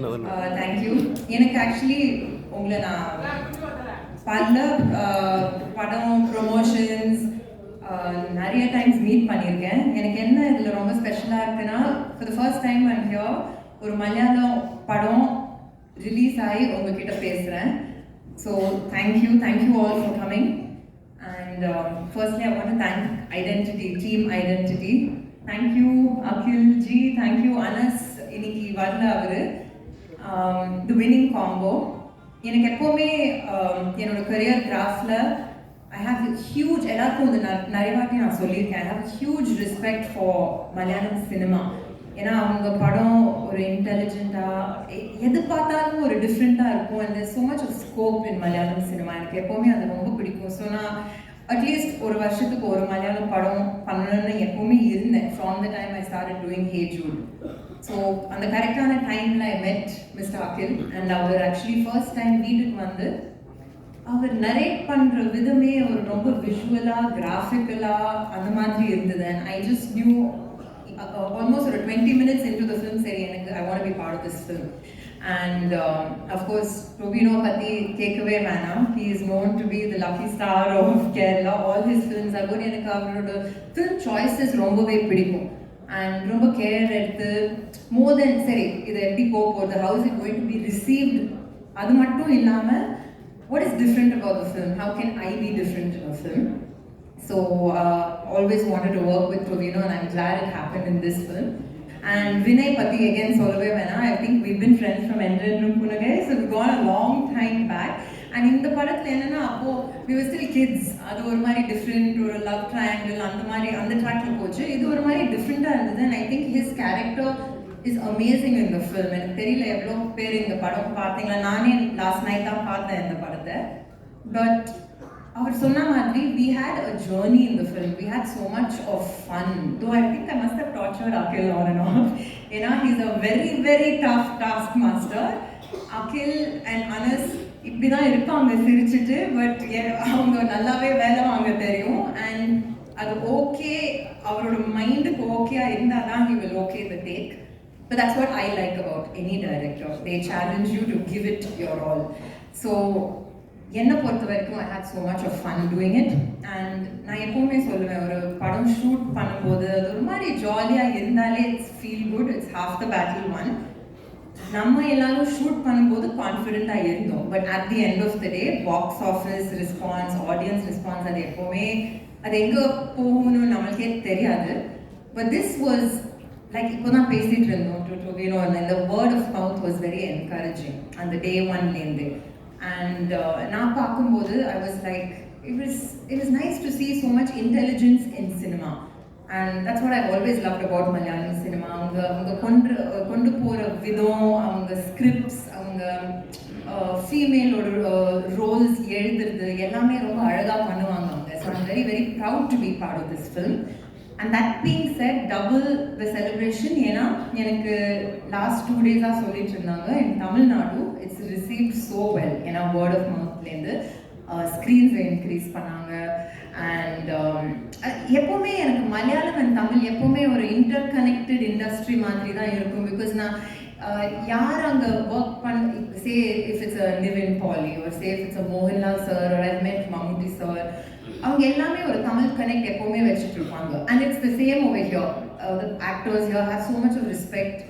Thank you uh, எனக்கு actually உங்களை நான் பல uh, படம் ப்ரொமோஷன்ஸ் uh, நிறைய டைம்ஸ் மீட் பண்ணியிருக்கேன். எனக்கு என்ன இதில் ரொம்ப ஸ்பெஷலாக இருக்குன்னா for the first time I'm here ஒரு மலையாளம் படம் ரிலீஸ் ஆகி உங்ககிட்ட பேசுகிறேன் so thank you thank you all for coming and firstly I want thank identity team identity thank you Akhil ji thank you Anas இன்னைக்கு வரல அவர். தி வின்னிங் காம்போ எனக்கு எப்போவுமே um, என்னோட கரியர் கிராஃபில் ஐ ஹாவ் ஹியூஜ் எல்லாருக்கும் வந்து நிறைய வாட்டி நான் சொல்லியிருக்கேன். I have huge respect for Malayalam cinema ஏன்னா அவங்க படம் ஒரு இன்டெலிஜென்ட்டாக எது பார்த்தாலும் ஒரு டிஃப்ரெண்ட்டாக இருக்கும். And so much of scope in Malayalam cinema எனக்கு எப்போவுமே அது ரொம்ப பிடிக்கும். ஸோ நான் அட்லீஸ்ட் ஒரு வருஷத்துக்கு ஒரு மலையாளம் படம் பண்ணணும்னு எப்போவுமே இருந்தேன். From the time I start doing hey Jude so அந்த கரெக்டான டைமில் I met mister Akhil and our actually first time வீட்டுக்கு வந்து அவர் நரேட் பண்ணுற விதமே அவர் ரொம்ப விஷுவலாக கிராஃபிக்கலாக அந்த மாதிரி இருந்தது. And I just knew almost ஒரு twenty minutes into the film சரி எனக்கு I want be part of this film and of course ரொபினோ பற்றி கேட்கவே வேணாம். He is known to be the lucky star of Kerala all his films அதுவும் எனக்கு அவரோட film choices ரொம்பவே பிடிக்கும். அண்ட் ரொம்ப கேர் எடுத்து மோர் தென் சரி இது எப்படி போக போகுது how's it going to be received அது மட்டும் இல்லாமல் what is different about the film how can I be different in a film so always wanted to work with Tovino and I'm glad it happen in this film and Vinay பற்றி again சொல்லவே வேணாம் I think we been friends from entrance and இந்த படத்தில் என்னன்னா அப்போ we were அது ஒரு மாதிரி டிஃப்ரெண்ட் ஒரு லவ் ட்ரையாங்கிள் அந்த மாதிரி அந்த ட்ராக்ல போச்சு. இது ஒரு மாதிரி டிஃப்ரெண்ட்டாக இருந்தது. And I think his character is amazing இந்த ஃபில்ம் எனக்கு தெரியல எவ்வளோ பேர் இந்த படம் பார்த்தீங்களா? நானே லாஸ்ட் நைட் தான் பார்த்தேன் இந்த படத்தை. பட் அவர் சொன்ன மாதிரி we had a journey in the film we had so much of fun though I think I must have torture Akhil are and of ஏன்னா he's a very very tough task master Akhil and Anas இப்படி தான் இருப்பாங்க சிரிச்சுட்டு but அவங்க நல்லாவே வேலை வாங்க தெரியும். அண்ட் அது ஓகே அவரோட மைண்டுக்கு ஓகேயா இருந்தால் தான் he will okay the take But that's what I like about any director. They challenge you to give it your all. So, என்னை பொறுத்த வரைக்கும் I had so much of fun doing it and நான் எப்போவுமே சொல்லுவேன் ஒரு படம் shoot பண்ணும்போது அது ஒரு மாதிரி ஜாலியாக இருந்தாலே it's feel good it's half the battle won நம்ம எல்லாரும் ஷூட் பண்ணும்போது கான்ஃபிடென்ட்டாக இருந்தோம். But at the end of the day box office response audience response அது எப்போவுமே அது எங்கே போகணும்னு நம்மளுக்கே தெரியாது. பட் திஸ் வாஸ் லைக் இப்போ தான் பேசிட்டு இருந்தோம். டு டு வீணோ இந்த word of mouth was very encouraging அந்த டே ஒன்லேருந்து அண்ட் நான் பார்க்கும்போது I was like it is it is nice to see so much intelligence in cinema and that's what I always love about Malayalam cinema அவங்க அவங்க கொண்டு கொண்டு போகிற விதம் அவங்க ஸ்கிரிப்ட்ஸ் அவங்க uh, ஃபீமேலோட ரோல்ஸ் uh, எழுதுறது எல்லாமே ரொம்ப அழகாக பண்ணுவாங்க அவங்க. So I'm very very proud to be part of this film and that being set double the celebration ஏன்னா எனக்கு லாஸ்ட் டூ டேஸாக சொல்லிட்டு இருந்தாங்க in Tamil Nadu it's receive so well ஏன்னா வேர்ட் ஆஃப் மவுத்லேருந்து ஸ்க்ரீன்ஸை இன்க்ரீஸ் பண்ணாங்க. அண்ட் எப்போவுமே எனக்கு மலையாளம் அண்ட் தமிழ் எப்போவுமே ஒரு இன்டர் கனெக்டட் இண்டஸ்ட்ரி மாதிரி தான் இருக்கும். பிகாஸ் நான் யார் அங்கே ஒர்க் பண்ண say if it's a Nivin Pauly ஒரு say if it's a Mohanlal sir ஒரு மெட் மம்முட்டி சார் அவங்க எல்லாமே ஒரு தமிழ் கனெக்ட் எப்போவுமே வச்சுட்டு இருப்பாங்க. And it's the same over here actors here have so much of respect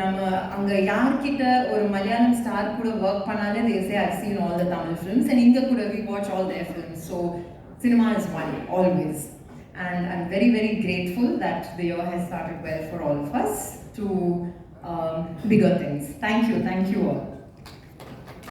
நம்ம அங்க யார்கிட்ட ஒரு மலையாளம் ஸ்டார் கூட ஒர்க் பண்ணாலே they say I seen all the Tamil films and இங்க கூட we watch all their films so cinema is my always and i'm very very grateful that the year has started well for all of us to um, bigger things. Thank you. Thank you all